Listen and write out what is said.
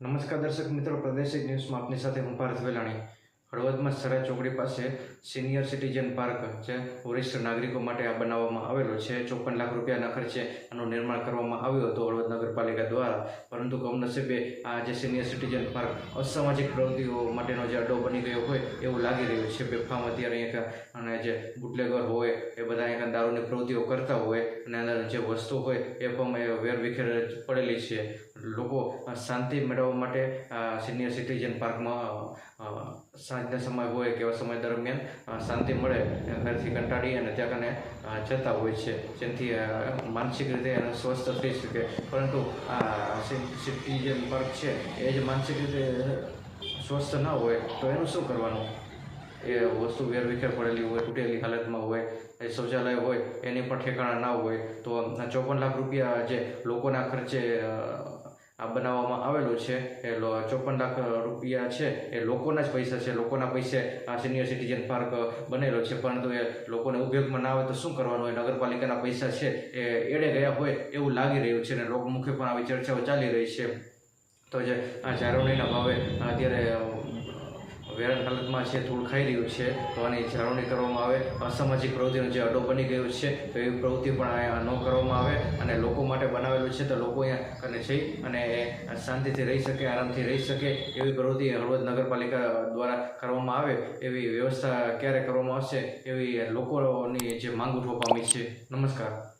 નમસ્કાર દર્શક મિત્રો, પ્રદેશિક ન્યૂઝમાં આપની સાથે હું પાર્થ વેલાણી. હળવદમાં સરા ચોકડી પાસે સિનિયર સિટીઝન પાર્ક જે વરિષ્ઠ નાગરિકો માટે આ બનાવવામાં આવેલો છે. ચોપન લાખ રૂપિયાના ખર્ચે આનું નિર્માણ કરવામાં આવ્યું હતું હળવદ નગરપાલિકા દ્વારા. પરંતુ કમનસીબે આ જે સિનિયર સિટીઝન પાર્ક અસામાજિક પ્રવૃત્તિઓ માટેનો જે અડ્ડો બની ગયો હોય એવું લાગી રહ્યું છે. બેફામ અત્યારે અહીંયા અને જે બુટલેગર હોય એ બધા અહીંયા દારૂની પ્રવૃત્તિઓ કરતા હોય અને અંદર જે વસ્તુ હોય એ પણ વેરવિખેર પડેલી છે. લોકો શાંતિ મેળવવા માટે સિનિયર સિટીઝન પાર્કમાં સાંજના સમય હોય કે એવા સમય દરમિયાન શાંતિ મળે ઘરથી કંટાળી અને ત્યાં કને જતા હોય છે. જેથી માનસિક રીતે એને સ્વસ્થ થઈ શકે. પરંતુ, આ સિટીઝન પાર્ક છે, એ જ માનસિક રીતે સ્વસ્થ ન હોય, તો એનું શું કરવાનું? એ વસ્તુ વેરવિખેર પડેલી હોય, તૂટેલી હાલતમાં હોય, એ શૌચાલય હોય, એની પણ ઠેકાણા ના હોય, તો ચોપન લાખ રૂપિયા જે લોકોના ખર્ચે આ બનાવવામાં આવેલું છે, એ ચોપન લાખ રૂપિયા છે, એ લોકોના જ પૈસા છે, લોકોના પૈસે આ સિનિયર સિટીઝન પાર્ક બનેલો છે, પરંતુ એ લોકોને ઉપયોગમાં ના આવે તો શું કરવાનું હોય? નગરપાલિકાના પૈસા છે, એ એડે ગયા હોય એવું લાગી રહ્યું છે અને લોકમુખે પણ આવી ચર્ચાઓ ચાલી રહી છે. તો જે આ જાળવણીના ભાવે અત્યારે અ, વેરાન હાલતમાં છે થોડું ખાઈ રહ્યું છે. તો આની જાળવણી કરવામાં આવે. અસામાજિક પ્રવૃત્તિનો જે અડો બની ગયો છે તો એવી પ્રવૃત્તિ પણ અહીંયા ન કરવામાં આવે. અને લોકો માટે બનાવેલું છે તો લોકો અહીંયા કને જઈ અને શાંતિથી રહી શકે આરામથી રહી શકે. એવી પ્રવૃત્તિ હળવદ નગરપાલિકા દ્વારા કરવામાં આવે. એવી વ્યવસ્થા ક્યારે કરવામાં આવશે એવી લોકોની જે માંગ ઉઠવા પામી છે. નમસ્કાર.